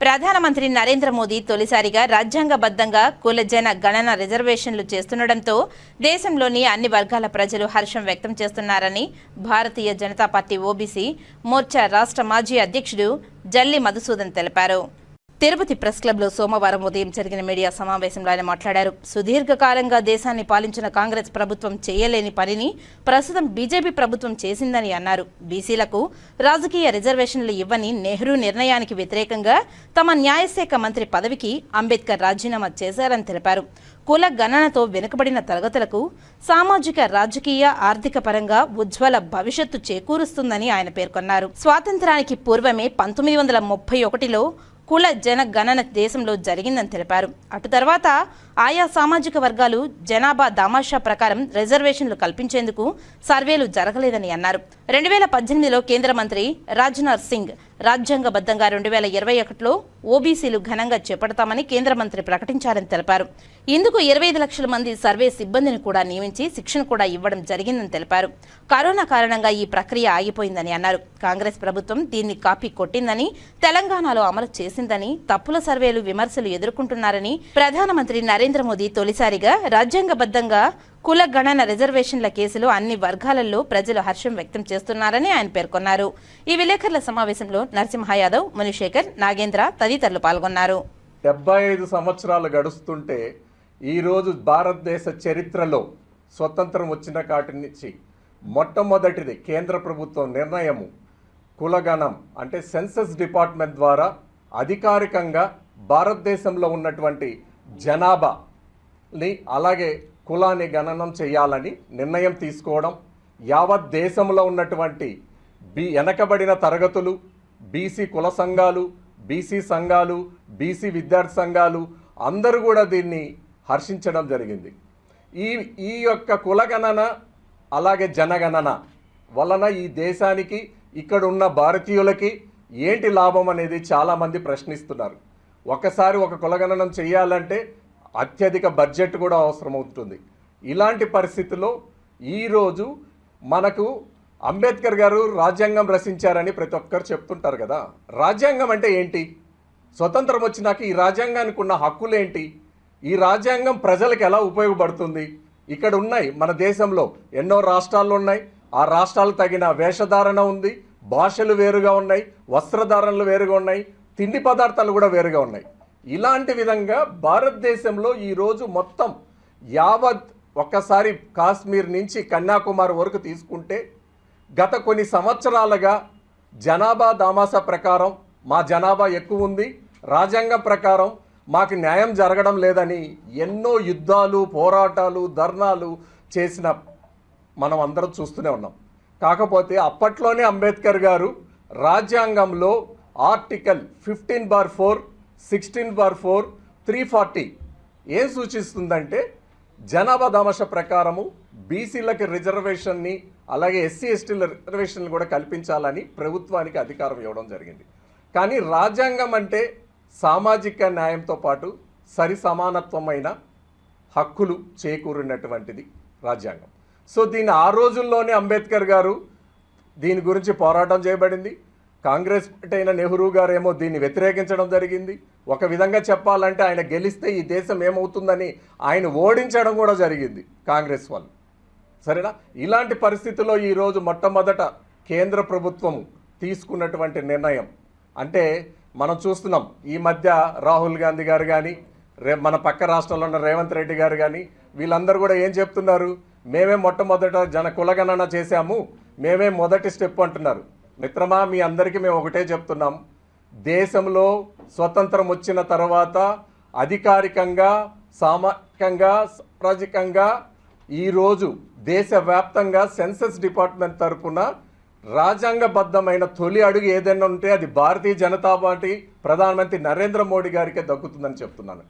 ప్రధానమంత్రి నరేంద్ర మోదీ తొలిసారిగా రాజ్యాంగబద్ధంగా కులజన గణన రిజర్వేషన్లు చేస్తుండటంతో దేశంలోని అన్ని వర్గాల ప్రజలు హర్షం వ్యక్తం చేస్తున్నారని భారతీయ జనతా పార్టీ ఓబీసీ మోర్చా రాష్ట్ర మాజీ అధ్యక్షుడు జల్లి మధుసూదన్ తెలిపారు. తిరుపతి ప్రెస్ క్లబ్లో సోమవారం ఉదయం జరిగిన మీడియా సమావేశంలో ఆయన మాట్లాడారు. సుదీర్ఘకాలంగా దేశాన్ని పాలించిన కాంగ్రెస్ ప్రభుత్వం చేయలేని పనిని ప్రస్తుతం బీజేపీ ప్రభుత్వం చేసిందని అన్నారు. బీసీలకు రాజకీయ రిజర్వేషన్లు ఇవ్వని నెహ్రూ నిర్ణయానికి వ్యతిరేకంగా తమ న్యాయశాఖ మంత్రి పదవికి అంబేద్కర్ రాజీనామా చేశారని తెలిపారు. కుల గణనతో వెనుకబడిన తరగతులకు సామాజిక రాజకీయ ఆర్థిక పరంగా ఉజ్వల భవిష్యత్తు చేకూరుస్తుందని ఆయన పేర్కొన్నారు. స్వాతంత్రానికి పూర్వమే పంతొమ్మిది వందల ముప్పై ఒకటిలో కుల జనగణన దేశంలో జరిగిందని తెలిపారు. అటు తర్వాత ఆయా సామాజిక వర్గాలు జనాభా దామాషా ప్రకారం రిజర్వేషన్లు కల్పించేందుకు సర్వేలు జరగలేదని అన్నారు. రెండు వేల పద్దెనిమిదిలో కేంద్ర మంత్రి రాజ్నాథ్ సింగ్ రాజ్యాంగబద్ధంగా రెండు వేల ఇరవై ఒకటిలో ఓబీసీలు ఘనంగా చేపడతామని కేంద్ర మంత్రి ప్రకటించారని తెలిపారు. ఇందుకు ఇరవై ఐదు లక్షల మంది సర్వే సిబ్బందిని కూడా నియమించి శిక్షణ కూడా ఇవ్వడం జరిగిందని తెలిపారు. కరోనా కారణంగా ఈ ప్రక్రియ ఆగిపోయిందని అన్నారు. కాంగ్రెస్ ప్రభుత్వం దీన్ని కాపీ కొట్టిందని తెలంగాణలో అమలు చేసిందని తప్పుల సర్వేలు విమర్శలు ఎదుర్కొంటున్నారని ప్రధానమంత్రి నరేంద్ర మోదీ తొలిసారిగా రాజ్యాంగబద్ధంగా కుల గణన రిజర్వేషన్ల కేసులో అన్ని వర్గాలలో ప్రజలు హర్షం వ్యక్తం చేస్తున్నారని ఆయన పేర్కొన్నారు. ఈ విలేకరుల సమావేశంలో నరసింహ యాదవ్ మునిశేఖర్ నాగేంద్ర తదితరులు పాల్గొన్నారు. డెబ్బై ఐదు సంవత్సరాలు గడుస్తుంటే ఈరోజు భారతదేశ చరిత్రలో స్వతంత్రం వచ్చిన కాటి నుంచి మొట్టమొదటిది కేంద్ర ప్రభుత్వం నిర్ణయము కులగణం అంటే సెన్సస్ డిపార్ట్మెంట్ ద్వారా అధికారికంగా భారతదేశంలో ఉన్నటువంటి జనాభాని అలాగే కులాన్ని గణనం చేయాలని నిర్ణయం తీసుకోవడం యావత్ దేశంలో ఉన్నటువంటి బి వెనకబడిన తరగతులు బీసీ కుల సంఘాలు బీసీ సంఘాలు బీసీ విద్యార్థి సంఘాలు అందరూ కూడా దీన్ని హర్షించడం జరిగింది. ఈ ఈ యొక్క కులగణన అలాగే జనగణన వలన ఈ దేశానికి ఇక్కడ ఉన్న భారతీయులకి ఏంటి లాభం అనేది చాలామంది ప్రశ్నిస్తున్నారు. ఒకసారి ఒక కులగణనం చేయాలంటే అత్యధిక బడ్జెట్ కూడా అవసరం అవుతుంది ఇలాంటి పరిస్థితుల్లో ఈరోజు మనకు అంబేద్కర్ గారు రాజ్యాంగం రచించారని ప్రతి ఒక్కరు చెప్తుంటారు కదా. రాజ్యాంగం అంటే ఏంటి? స్వతంత్రం వచ్చినాక ఈ రాజ్యాంగానికి ఉన్న హక్కులేంటి ఈ రాజ్యాంగం ప్రజలకు ఎలా ఉపయోగపడుతుంది? ఇక్కడ ఉన్నాయి మన దేశంలో ఎన్నో రాష్ట్రాలు ఉన్నాయి. ఆ రాష్ట్రాలు తగిన వేషధారణ ఉంది భాషలు వేరుగా ఉన్నాయి వస్త్రధారణలు వేరుగా ఉన్నాయి తిండి పదార్థాలు కూడా వేరుగా ఉన్నాయి. ఇలాంటి విధంగా భారతదేశంలో ఈరోజు మొత్తం యావత్ ఒక్కసారి కాశ్మీర్ నుంచి కన్యాకుమారి వరకు తీసుకుంటే గత కొన్ని సంవత్సరాలుగా జనాభా దామాసా ప్రకారం మా జనాభా ఎక్కువ ఉంది. రాజ్యాంగం ప్రకారం మాకు న్యాయం జరగడం లేదని ఎన్నో యుద్ధాలు పోరాటాలు ధర్నాలు చేసిన మనం అందరం చూస్తూనే ఉన్నాం. కాకపోతే అప్పట్లోనే అంబేద్కర్ గారు రాజ్యాంగంలో article fifteen bar four sixteen bar four three forty ఏం సూచిస్తుందంటే జనాభా దామశ ప్రకారము బీసీలకి రిజర్వేషన్ని అలాగే ఎస్సీ ఎస్టీల రిజర్వేషన్లు కూడా కల్పించాలని ప్రభుత్వానికి అధికారం ఇవ్వడం జరిగింది. కానీ రాజ్యాంగం అంటే సామాజిక న్యాయంతో పాటు సరి సమానత్వమైన హక్కులు చేకూరినటువంటిది రాజ్యాంగం. సో దీన్ని ఆ రోజుల్లోనే అంబేద్కర్ గారు దీని గురించి పోరాటం చేయబడింది. కాంగ్రెస్ పార్టీ అయిన నెహ్రూ గారేమో దీన్ని వ్యతిరేకించడం జరిగింది. ఒక విధంగా చెప్పాలంటే ఆయన గెలిస్తే ఈ దేశం ఏమవుతుందని ఆయన ఓడించడం కూడా జరిగింది కాంగ్రెస్ వాళ్ళు. సరేనా? ఇలాంటి పరిస్థితుల్లో ఈరోజు మొట్టమొదట కేంద్ర ప్రభుత్వం తీసుకున్నటువంటి నిర్ణయం. అంటే మనం చూస్తున్నాం ఈ మధ్య రాహుల్ గాంధీ గారు కానీ రే మన పక్క రాష్ట్రంలో ఉన్న రేవంత్ రెడ్డి గారు కానీ వీళ్ళందరూ కూడా ఏం చెప్తున్నారు? మేమే మొట్టమొదట జన కులగణన చేశాము మేమే మొదటి స్టెప్ అంటున్నారు. మిత్రమా మీ అందరికీ మేము ఒకటే చెప్తున్నాం. దేశంలో స్వతంత్రం వచ్చిన తర్వాత అధికారికంగా సామాజికంగా సామాజికంగా ఈరోజు దేశవ్యాప్తంగా సెన్సస్ డిపార్ట్మెంట్ తరపున రాజ్యాంగబద్ధమైన తొలి అడుగు ఏదైనా ఉంటే అది భారతీయ జనతా పార్టీ ప్రధానమంత్రి నరేంద్ర మోడీ గారికే దక్కుతుందని చెప్తున్నాను.